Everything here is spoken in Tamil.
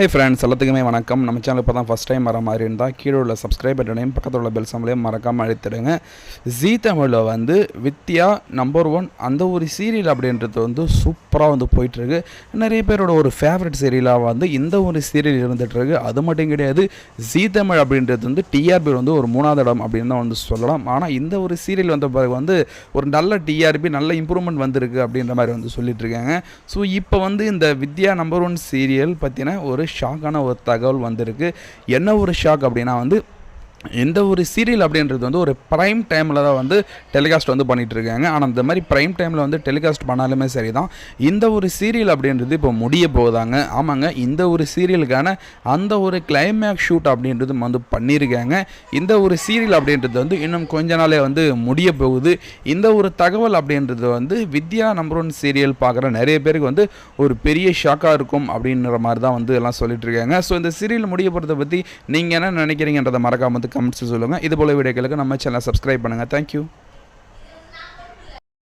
ஹே ஃப்ரெண்ட்ஸ் எல்லாத்துக்குமே வணக்கம். நம்ம சேனல் இப்போ தான் ஃபஸ்ட் டைம் வர மாதிரி இருந்தால் கீழே உள்ள சப்ஸ்கிரைப் பட்டனையும் பக்கத்தில் உள்ள பெல் சம்பளையும் மறக்காமல் அழுத்திடுங்க. ஜீ தமிழில் வந்து வித்யா நம்பர் ஒன் அந்த ஒரு சீரியல் அப்படின்றது வந்து சூப்பராக வந்து போயிட்டுருக்கு. நிறைய பேரோட ஒரு ஃபேவரட் சீரியலாக வந்து இந்த ஒரு சீரியல் இருந்துகிட்ருக்கு அது மட்டும் கிடையாது ஜீ தமிழ் அப்படின்றது வந்து டிஆர்பி வந்து ஒரு மூணாவது இடம் அப்படின்னு தான் வந்து சொல்லலாம். ஆனால் இந்த ஒரு சீரியல் வந்த பிறகு வந்து ஒரு நல்ல டிஆர்பி நல்ல இம்ப்ரூவ்மெண்ட் வந்திருக்கு அப்படின்ற மாதிரி வந்து சொல்லிட்டு இருக்காங்க ஸோ இப்போ வந்து இந்த வித்யா நம்பர் ஒன் சீரியல் பற்றின ஒரு ஷாக்கான ஒரு தகவல் வந்திருக்கு. என்ன ஒரு ஷாக் அப்படின்னா வந்து எந்த ஒரு சீரியல் அப்படின்றது வந்து ஒரு ப்ரைம் டைமில் தான் வந்து டெலிகாஸ்ட் வந்து பண்ணிகிட்ருக்காங்க இருக்காங்க ஆனால் இந்த மாதிரி ப்ரைம் டைமில் வந்து டெலிகாஸ்ட் பண்ணாலுமே சரி தான் இந்த ஒரு சீரியல் அப்படின்றது இப்போ முடிய போதாங்க ஆமாங்க இந்த ஒரு சீரியலுக்கான அந்த ஒரு கிளைமேக்ஸ் ஷூட் அப்படின்றது வந்து பண்ணியிருக்காங்க இந்த ஒரு சீரியல் அப்படின்றது வந்து இன்னும் கொஞ்ச நாளே வந்து முடிய போகுது. இந்த ஒரு தகவல் அப்படின்றது வந்து வித்யா நம்பர் ஒன் சீரியல் பார்க்குற நிறைய பேருக்கு வந்து ஒரு பெரிய ஷாக்காக இருக்கும் அப்படின்ற மாதிரி தான் வந்து எல்லாம் சொல்லிட்டு இருக்காங்க ஸோ இந்த சீரியல் முடிய போகிறத பற்றி நீங்கள் என்ன நினைக்கிறீங்கன்றதை மறக்காம வந்து கமெண்ட்ஸ் சொல்லுங்கள் இது போல வீடியோக்களுக்கு நம்ம சேனலை சப்ஸ்கிரைப் பண்ணுங்கள் தேங்க்யூ